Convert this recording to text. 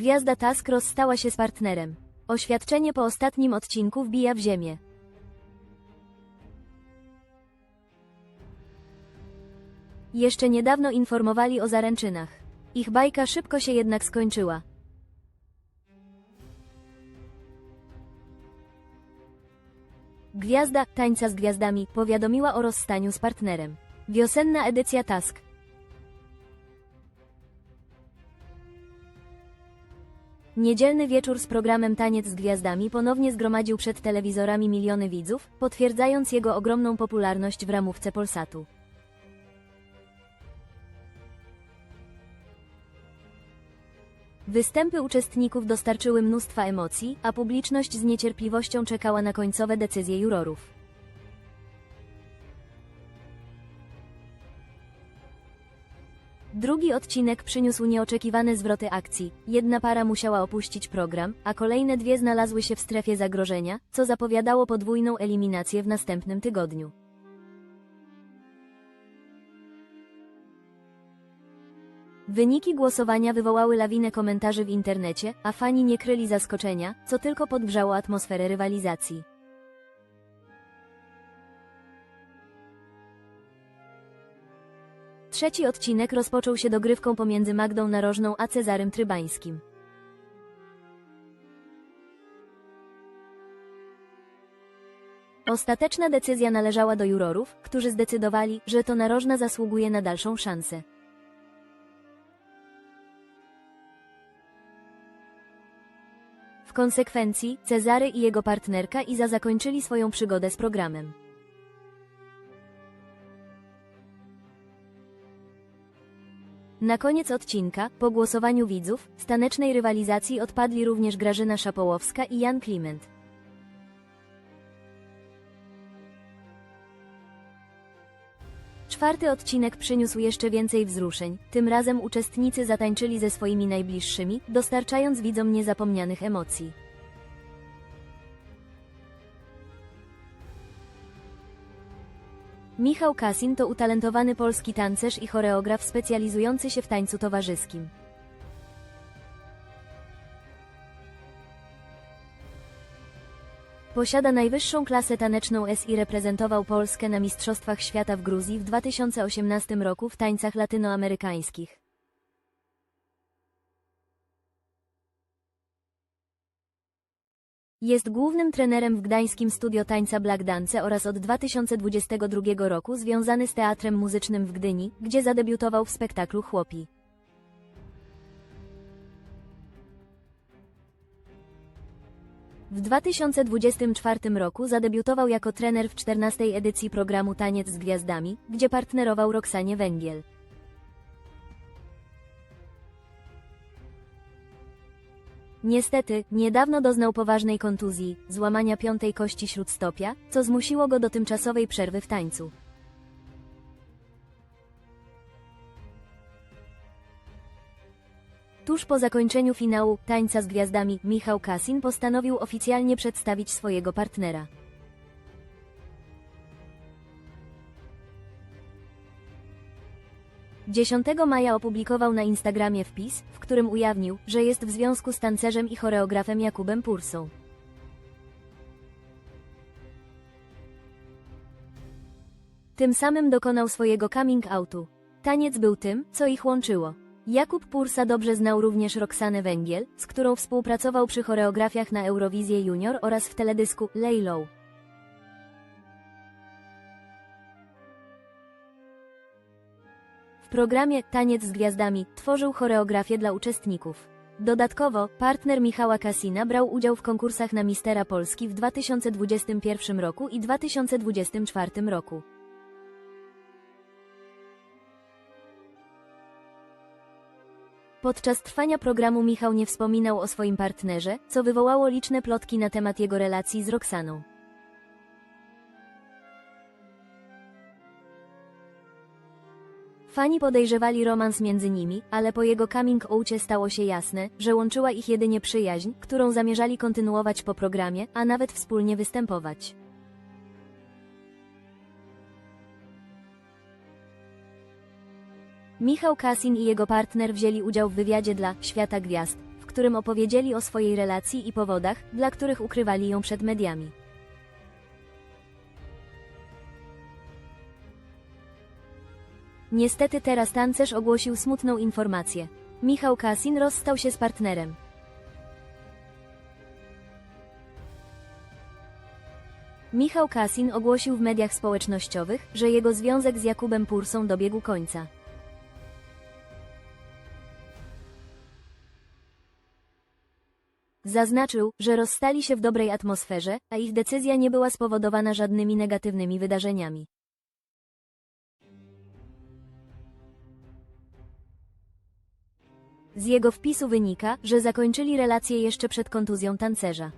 Gwiazda Task rozstała się z partnerem. Oświadczenie po ostatnim odcinku wbija w ziemię. Jeszcze niedawno informowali o zaręczynach. Ich bajka szybko się jednak skończyła. Gwiazda Tańca z Gwiazdami powiadomiła o rozstaniu z partnerem. Wiosenna edycja Task. Niedzielny wieczór z programem Taniec z Gwiazdami ponownie zgromadził przed telewizorami miliony widzów, potwierdzając jego ogromną popularność w ramówce Polsatu. Występy uczestników dostarczyły mnóstwa emocji, a publiczność z niecierpliwością czekała na końcowe decyzje jurorów. Drugi odcinek przyniósł nieoczekiwane zwroty akcji. Jedna para musiała opuścić program, a kolejne dwie znalazły się w strefie zagrożenia, co zapowiadało podwójną eliminację w następnym tygodniu. Wyniki głosowania wywołały lawinę komentarzy w internecie, a fani nie kryli zaskoczenia, co tylko podgrzało atmosferę rywalizacji. Trzeci odcinek rozpoczął się dogrywką pomiędzy Magdą Narożną a Cezarym Trybańskim. Ostateczna decyzja należała do jurorów, którzy zdecydowali, że to Narożna zasługuje na dalszą szansę. W konsekwencji, Cezary i jego partnerka Iza zakończyli swoją przygodę z programem. Na koniec odcinka, po głosowaniu widzów, z tanecznej rywalizacji odpadli również Grażyna Szapołowska i Jan Kliment. Czwarty odcinek przyniósł jeszcze więcej wzruszeń, tym razem uczestnicy zatańczyli ze swoimi najbliższymi, dostarczając widzom niezapomnianych emocji. Michał Kasin to utalentowany polski tancerz i choreograf specjalizujący się w tańcu towarzyskim. Posiada najwyższą klasę taneczną S i reprezentował Polskę na Mistrzostwach Świata w Gruzji w 2018 roku w tańcach latynoamerykańskich. Jest głównym trenerem w gdańskim studio tańca Black Dance oraz od 2022 roku związany z teatrem muzycznym w Gdyni, gdzie zadebiutował w spektaklu Chłopi. W 2024 roku zadebiutował jako trener w 14 edycji programu Taniec z Gwiazdami, gdzie partnerował Roxanie Węgiel. Niestety, niedawno doznał poważnej kontuzji, złamania piątej kości śródstopia, co zmusiło go do tymczasowej przerwy w tańcu. Tuż po zakończeniu finału Tańca z Gwiazdami Michał Kasin postanowił oficjalnie przedstawić swojego partnera. Dziesiątego maja opublikował na Instagramie wpis, w którym ujawnił, że jest w związku z tancerzem i choreografem Jakubem Pursą. Tym samym dokonał swojego coming outu. Taniec był tym, co ich łączyło. Jakub Pursa dobrze znał również Roxanę Węgiel, z którą współpracował przy choreografiach na Eurowizję Junior oraz w teledysku Lay Low. Programie Taniec z Gwiazdami tworzył choreografię dla uczestników. Dodatkowo, partner Michała Kasina brał udział w konkursach na Mistera Polski w 2021 roku i 2024 roku. Podczas trwania programu Michał nie wspominał o swoim partnerze, co wywołało liczne plotki na temat jego relacji z Roxaną. Fani podejrzewali romans między nimi, ale po jego coming oucie stało się jasne, że łączyła ich jedynie przyjaźń, którą zamierzali kontynuować po programie, a nawet wspólnie występować. Michał Kasin i jego partner wzięli udział w wywiadzie dla Świata Gwiazd, w którym opowiedzieli o swojej relacji i powodach, dla których ukrywali ją przed mediami. Niestety teraz tancerz ogłosił smutną informację. Michał Kasin rozstał się z partnerem. Michał Kasin ogłosił w mediach społecznościowych, że jego związek z Jakubem Pursą dobiegł końca. Zaznaczył, że rozstali się w dobrej atmosferze, a ich decyzja nie była spowodowana żadnymi negatywnymi wydarzeniami. Z jego wpisu wynika, że zakończyli relację jeszcze przed kontuzją tancerza.